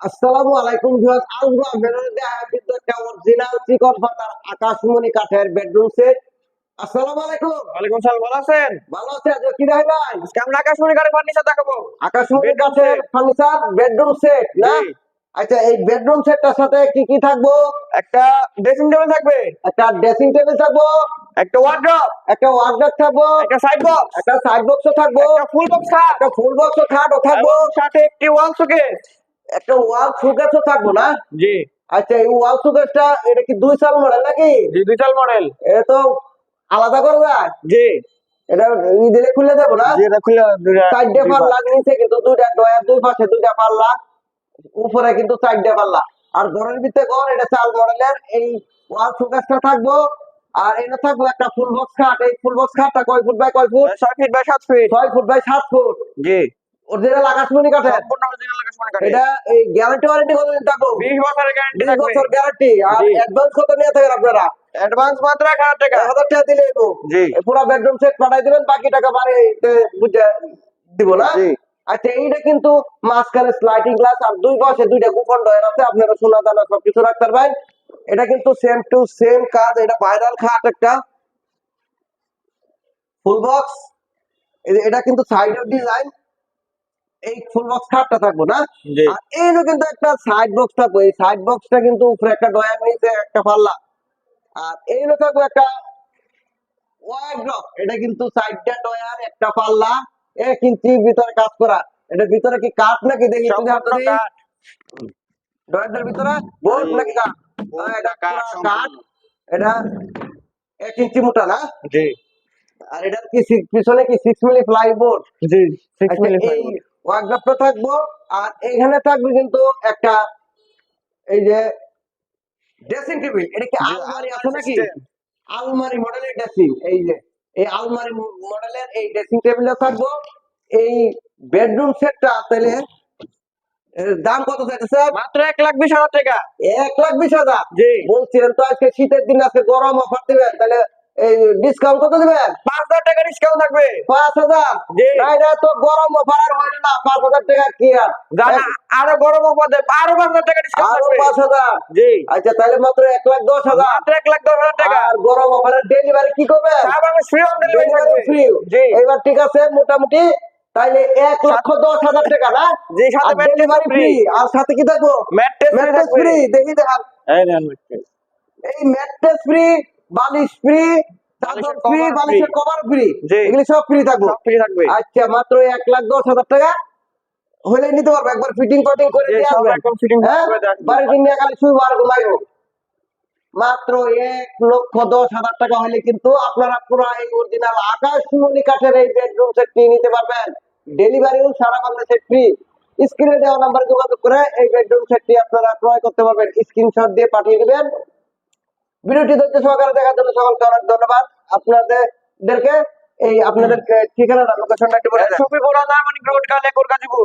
আসসালামু আলাইকুম ভিউয়ার্স। আজকে আপনাদের দেখা কিন্তু একটা অরিজিনাল চিকন পাতার আকাশমণি কাঠের বেডরুম সেট আসসালামু আলাইকুম। ওয়ালাইকুম সালাম ভালো আছেন? ভালো আছে। আজকে কি রাই ভাই? আজকে আমরা আকাশমণি কাঠের ফার্নিচার দেখাবো। আকাশমণি কাঠের ফার্নিচার বেডরুম সেট না? আচ্ছা এই বেডরুম সেটটার সাথে কি কি থাকব? একটা ড্রেসিং টেবিল থাকবে। একটা ড্রেসিং টেবিল থাকব। একটা ওয়ার্ড্রপ একটা ওয়ার্ডরোব থাকব। একটা সাইড বক্স একটা সাইড বক্সও থাকব। একটা ফুল বক্স খাট একটা ফুল বক্সও খাটও থাকব। সাথে একটি ওয়াল শোকেস একটা ওয়াল থাকব না? জি। আচ্ছা এই ওয়াল সুকেসটা এটা কি দুই সাল মডেল নাকি? জি ডিজিটাল মডেল। এটা তো আলাদা করে যায় জি। এটা ই দিলে খুলে দেবো না? জি এটা খুলে চারটে পাল্লা নিচে কিন্তু দুইটা ডয়ার দুই পাশে দুইটা পাল্লা উপরে কিন্তু চারটে পাল্লা। আর ঘরের ভিতরে ঘর এটা চাল মডেলের। এই ওয়াল সুকেসটা থাকব। আর এটা থাকব একটা ফুল বক্স খাট। এই ফুল বক্স খাটটা কয় ফুট বাই কয় ফুট? ছয় ফিট বাই সাত ফিট। ছয় ফুট বাই সাত ফুট। জি। অরিজিনাল আকাশমণি কাঠের সম্পূর্ণ অরিজিনাল আকাশমণি কাঠের এটা এই গ্যারান্টি ওয়ারেন্টি কতদিন থাকব? বছরের গ্যারান্টি বছর গ্যারান্টি আর অ্যাডভান্স কত নিয়ে থাকেন আপনারা? অ্যাডভান্স মাত্র টাকা। দিলে জি। পুরো বেডরুম সেট পাঠাই দিবেন বাকি টাকা বাড়িতে বুঝে দিব না। জি। আচ্ছা এইটা কিন্তু মাঝখানে স্লাইডিং গ্লাস আর দুই পাশে দুইটা গোপন ডয়ার আছে আপনারা সোনা দানা সবকিছু রাখতে পারবেন এটা কিন্তু সেম টু সেম কাজ এটা ভাইরাল খাট একটা। ফুল বক্স এটা কিন্তু সাইডের ডিজাইন এই ফুল বক্স খাটটা থাকব না? আর এইরও কিন্তু একটা সাইড বক্স থাকবে এই সাইড বক্সটা কিন্তু উপরে একটা ডয়ার নিচে একটা পাল্লা। আর এইরও থাকবে একটা ওয়াইড্রপ এটা কিন্তু সাইডটা ডয়ার একটা পাল্লা এক ইঞ্চি ভিতরে কাজ করা। এটা ভিতরে কি কাঠ নাকি? দেখি তুমি হাত। ডয়ারটার ভিতরে বোর্ড নাকি কাঠ? হ্যাঁ, এটা কাঠ পুরা এটা এক ইঞ্চি মোটা না? জি। আর এটার কি পিছনে কি সিক্স মিলি ফ্লাই বোর্ড জি সিক্স মিলি এই ওয়ার্কশপটা থাকব আর এখানে থাকবে কিন্তু একটা এই যে ড্রেসিং টেবিল এটা কি আলমারি আছে নাকি? আলমারি মডেলের ড্রেসিং এই যে এই আলমারি মডেলের এই ড্রেসিং টেবিলটা থাকব। এই বেডরুম সেটটা তাহলে দাম কত চাইতেছে? মাত্র এক লাখ বিশ হাজার টাকা। এক লাখ বিশ হাজার? জি। বলছিলেন তো আজকে শীতের দিন আজকে গরম অফার দিবেন তাহলে ডিসকাউন্ট কত দিবেন? পাঁচ হাজার টাকা ডিসকাউন্ট থাকবে। পাঁচ হাজার? এটা তো গরম অফার আর হয় না পাঁচ হাজার টাকা কি আর? জানা আরও গরম অফার দেয় আরও পাঁচ হাজার টাকা ডিসকাউন্ট আরও পাঁচ হাজার? জি। আচ্ছা তাহলে মাত্র এক লাখ দশ হাজার। মাত্র এক লাখ দশ হাজার টাকা। আর গরম অফারের ডেলিভারি কি করবে free home delivery delivery free জি। এবার ঠিক আছে মোটামুটি তাইলে এক লক্ষ দশ হাজার টাকা না? জি সাথে ডেলিভারি ফ্রি আর সাথে কি থাকব। ম্যাট্রেস ফ্রি দেখি দেখান। নেন এই ম্যাট্রেস ফ্রি বালিশ ফ্রি চাদর ফ্রি বালিশের কভার ফ্রি এগুলি সব ফ্রি থাকব। ফ্রি থাকবে। আচ্ছা মাত্র এক লাখ দশ হাজার টাকা। হলে নিতে পারব একবার ফিটিং করে দিয়ে সব আসবেন। একদম fitting হ্যাঁ। বাড়িতে নিয়ে শুধু আর ঘুমাইবো। মাত্র এক লক্ষ দশ হাজার টাকা হলে কিন্তু আপনারা পুরো এই অরিজিনাল আকাশমণি কাঠের এই বেডরুম সেটটি নিতে পারবেন। ডেলিভারিও সারা বাংলাদেশে ফ্রি স্ক্রিনে দেওয়া নাম্বারে যোগাযোগ করে এই বেডরুম সেটটি আপনারা ক্রয় করতে পারবেন। স্ক্রিনশট দিয়ে পাঠিয়ে দিবেন। ভিডিওটি ধৈর্য সহকারে দেখার জন্য সকলকে অনেক ধন্যবাদ। আপনাদেরকে এই আপনাদের ঠিকানাটা লোকেশনটা একটু বলে। শফিপুর রোড গাজীপুর